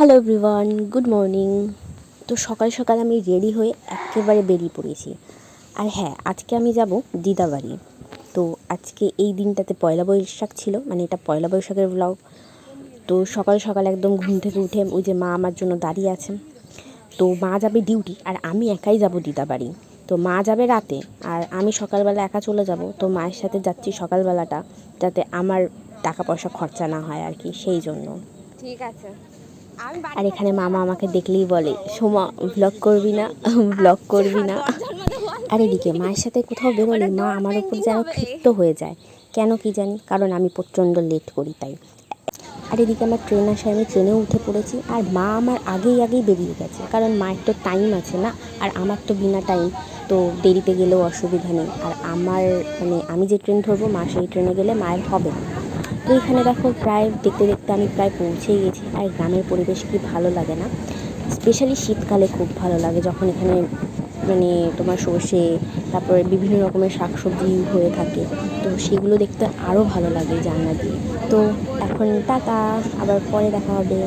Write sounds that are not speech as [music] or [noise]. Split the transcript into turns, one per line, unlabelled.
Hello everyone good morning তো সকাল সকাল আমি রেডি হয়ে একেবারে বেরিয়ে পড়েছি। আর হ্যাঁ আজকে আমি যাব দিদাবাড়ি। তো আজকে এই দিনটাতে পয়লা বৈশাখ ছিল মানে এটা পয়লা বৈশাখের ব্লগ তো সকাল সকাল একদম ঘুম থেকে উঠে ওই যে মা আমার জন্য দাঁড়িয়ে আছেন। তো মা যাবে ডিউটি আর আমি একাই যাব দিদাবাড়ি। তো মা যাবে রাতে আর আমি সকালবেলা একা চলে যাব। তো মায়ের সাথে যাচ্ছি সকালবেলাটা, যাতে আমার টাকা পয়সা খরচা না হয় আর কি, সেই জন্য।
ঠিক আছে।
আর এখানে মামা আমাকে দেখলেই বলে সোমা ব্লগ করবি না? [laughs] ব্লগ করবি না? আর এদিকে মায়ের সাথে কোথাও বেরোলে? মা আমার উপর যেন ক্ষিপ্ত হয়ে যায়। কেন কি জানি? কারণ আমি প্রচণ্ড লেট করি তাই। আর এদিকে আমার ট্রেন আসায় আমি ট্রেনেও উঠে পড়েছি। আর মা আমার আগেই আগেই বেরিয়ে গেছে। কারণ মায়ের তো টাইম আছে না। আর আমার তো বিনা টাইম তো দেরিতে গেলেও অসুবিধা নেই। আর আমার মানে আমি যে ট্রেন ধরবো মা সেই ট্রেনে গেলে মায়ের হবে না। তো এখানে দেখো প্রায় দেখতে দেখতে আমি প্রায় পৌঁছে গেছি। আর গ্রামের পরিবেশ কি ভালো লাগে না? স্পেশালি শীতকালে খুব ভালো লাগে যখন এখানে মানে তোমার সর্ষে, তারপরে বিভিন্ন রকমের শাক সবজি হয়ে থাকে। তো সেগুলো দেখতে আরও ভালো লাগে জানলা দিয়ে। তো এখন টাটা, আবার পরে দেখা হবে।